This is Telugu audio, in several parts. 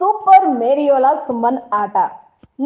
సూపర్ మేరియోలా సుమన్ ఆట.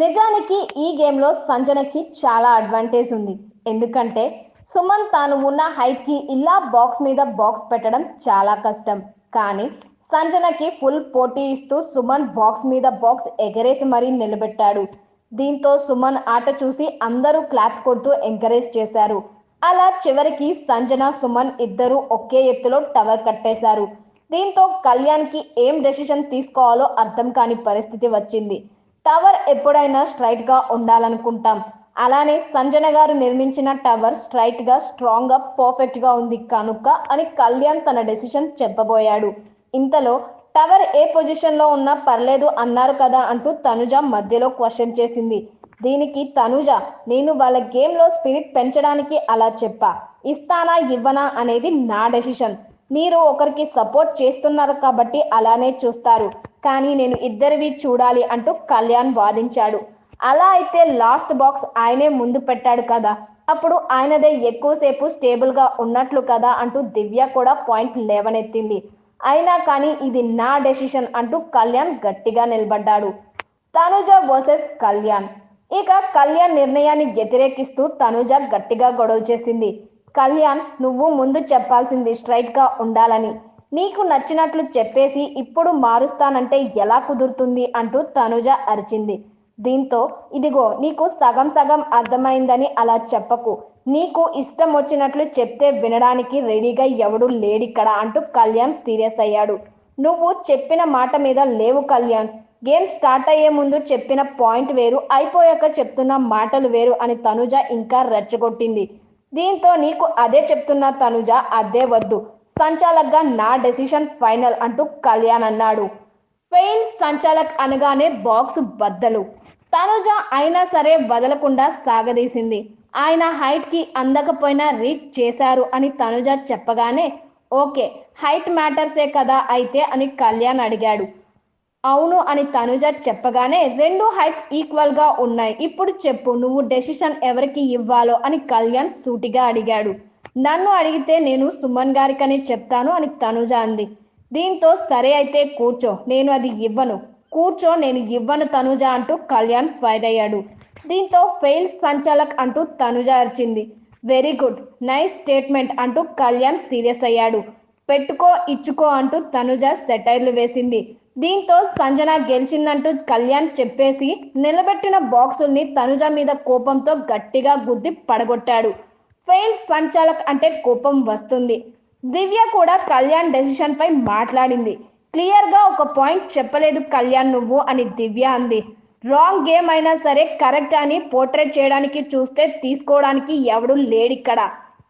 నిజానికి ఈ గేమ్లో సంజనకి చాలా అడ్వాంటేజ్ ఉంది. ఎందుకంటే సుమన్ తాను ఉన్న హైట్కి ఇలా బాక్స్ మీద బాక్స్ పెట్టడం చాలా కష్టం. కానీ సంజనకి ఫుల్ పోటీ ఇస్తూ సుమన్ బాక్స్ మీద బాక్స్ ఎగరేసి మరీ నిలబెట్టాడు. దీంతో సుమన్ ఆట చూసి అందరూ క్లాప్స్ కొడుతూ ఎంకరేజ్ చేశారు. అలా చివరికి సంజన సుమన్ ఇద్దరు ఒకే ఎత్తులో టవర్ కట్టేశారు. దీంతో కళ్యాణ్కి ఏం డెసిషన్ తీసుకోవాలో అర్థం కాని పరిస్థితి వచ్చింది. టవర్ ఎప్పుడైనా స్ట్రైట్గా ఉండాలనుకుంటాం. అలానే సంజన గారు నిర్మించిన టవర్ స్ట్రైట్గా స్ట్రాంగ్గా పర్ఫెక్ట్గా ఉంది కనుక అని కళ్యాణ్ తన డెసిషన్ చెప్పబోయాడు. ఇంతలో టవర్ ఏ పొజిషన్లో ఉన్నా పర్లేదు అన్నారు కదా అంటూ తనుజ మధ్యలో క్వశ్చన్ చేసింది. దీనికి తనుజ నేను వాళ్ళ గేమ్లో స్పిరిట్ పెంచడానికి అలా చెప్పా. ఇస్తానా ఇవ్వనా అనేది నా డెసిషన్. మీరు ఒకరికి సపోర్ట్ చేస్తున్నారు కాబట్టి అలానే చూస్తారు. కానీ నేను ఇద్దరివి చూడాలి అంటూ కళ్యాణ్ వాదించాడు. అలా అయితే లాస్ట్ బాక్స్ ఆయనే ముందు పెట్టాడు కదా. అప్పుడు ఆయనదే ఎక్కువసేపు స్టేబుల్గా ఉన్నట్లు కదా అంటూ దివ్య కూడా పాయింట్ లేవనెత్తింది. అయినా కానీ ఇది నా డెసిషన్ అంటూ కళ్యాణ్ గట్టిగా నిలబడ్డాడు. తనుజ వర్సెస్ కళ్యాణ్. ఇక కళ్యాణ్ నిర్ణయాన్ని వ్యతిరేకిస్తూ తనుజ గట్టిగా గొడవ చేసింది. కళ్యాణ్ నువ్వు ముందు చెప్పాల్సింది స్ట్రైట్గా ఉండాలని. నీకు నచ్చినట్లు చెప్పేసి ఇప్పుడు మారుస్తానంటే ఎలా కుదురుతుంది అంటూ తనుజ అరిచింది. దీంతో ఇదిగో నీకు సగం సగం అర్థమైందని అలా చెప్పకు. నీకు ఇష్టం వచ్చినట్లు చెప్తే వినడానికి రెడీగా ఎవడు లేడిక్కడ అంటూ కళ్యాణ్ సీరియస్ అయ్యాడు. నువ్వు చెప్పిన మాట మీద లేవు కళ్యాణ్. గేమ్ స్టార్ట్ అయ్యే ముందు చెప్పిన పాయింట్ వేరు అయిపోయాక చెప్తున్న మాటలు వేరు అని తనుజ ఇంకా రెచ్చగొట్టింది. దీంతో నీకు అదే చెప్తున్నా తనుజ అదే వద్దు. సంచాలక్గా నా డెసిషన్ ఫైనల్ అంటూ కళ్యాణ్ అన్నాడు. ఫెయిల్ సంచాలక్ అనగానే బాక్స్ బద్దలు. తనుజ అయినా సరే వదలకుండా సాగదీసింది. ఆయన హైట్కి అందకపోయినా రీచ్ చేశారు అని తనుజ చెప్పగానే ఓకే హైట్ మ్యాటర్సే కదా అయితే అని కళ్యాణ్ అడిగాడు. అవును అని తనుజ చెప్పగానే రెండు హైట్స్ ఈక్వల్గా ఉన్నాయి. ఇప్పుడు చెప్పు నువ్వు డెసిషన్ ఎవరికి ఇవ్వాలో అని కళ్యాణ్ సూటిగా అడిగాడు. నన్ను అడిగితే నేను సుమన్ గారికని చెప్తాను అని తనుజ అంది. దీంతో సరే అయితే కూర్చో నేను అది ఇవ్వను. కూర్చో నేను ఇవ్వను తనుజ అంటూ కళ్యాణ్ ఫైర్ అయ్యాడు. దీంతో ఫెయిల్ సంచాలక్ అంటూ తనుజ అరిచింది. వెరీ గుడ్ నైస్ స్టేట్మెంట్ అంటూ కళ్యాణ్ సీరియస్ అయ్యాడు. పెట్టుకో ఇచ్చుకో అంటూ తనుజ సెటైర్లు వేసింది. దీంతో సంజన గెలిచిందంటూ కళ్యాణ్ చెప్పేసి నిలబెట్టిన బాక్సుల్ని తనుజ మీద కోపంతో గట్టిగా గుద్ది పడగొట్టాడు. ఫెయిల్ సంచాలక్ అంటే కోపం వస్తుంది. దివ్య కూడా కళ్యాణ్ డెసిషన్ పై మాట్లాడింది. క్లియర్గా ఒక పాయింట్ చెప్పలేదు కళ్యాణ్ నువ్వు అని దివ్య అంది. రాంగ్ గేమ్ అయినా సరే కరెక్ట్ అని పోర్ట్రేట్ చేయడానికి చూస్తే తీసుకోవడానికి ఎవడు లేడిక్కడ.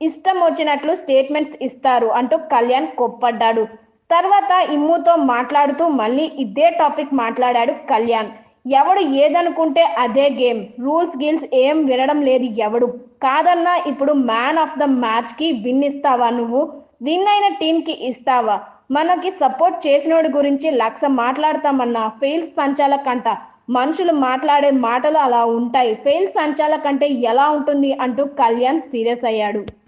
ఇష్టం వచ్చినట్లు స్టేట్మెంట్స్ ఇస్తారు అంటూ కళ్యాణ్ కొప్పడ్డాడు. తర్వాత ఇమ్ముతో మాట్లాడుతూ మళ్ళీ ఇదే టాపిక్ మాట్లాడాడు కళ్యాణ్. ఎవడు ఏదనుకుంటే అదే గేమ్. రూల్స్ గిల్స్ ఏం వినడం లేదు ఎవడు. కాదన్నా ఇప్పుడు మ్యాన్ ఆఫ్ ద మ్యాచ్కి విన్ ఇస్తావా నువ్వు? విన్ అయిన టీంకి ఇస్తావా? మనకి సపోర్ట్ చేసినోడి గురించి లక్ష మాట్లాడతామన్నా. ఫెయిల్ సంచాలకంట. మనుషులు మాట్లాడే మాటలు అలా ఉంటాయి. ఫెయిల్ సంచాలకంటే ఎలా ఉంటుంది అంటూ కళ్యాణ్ సీరియస్ అయ్యాడు.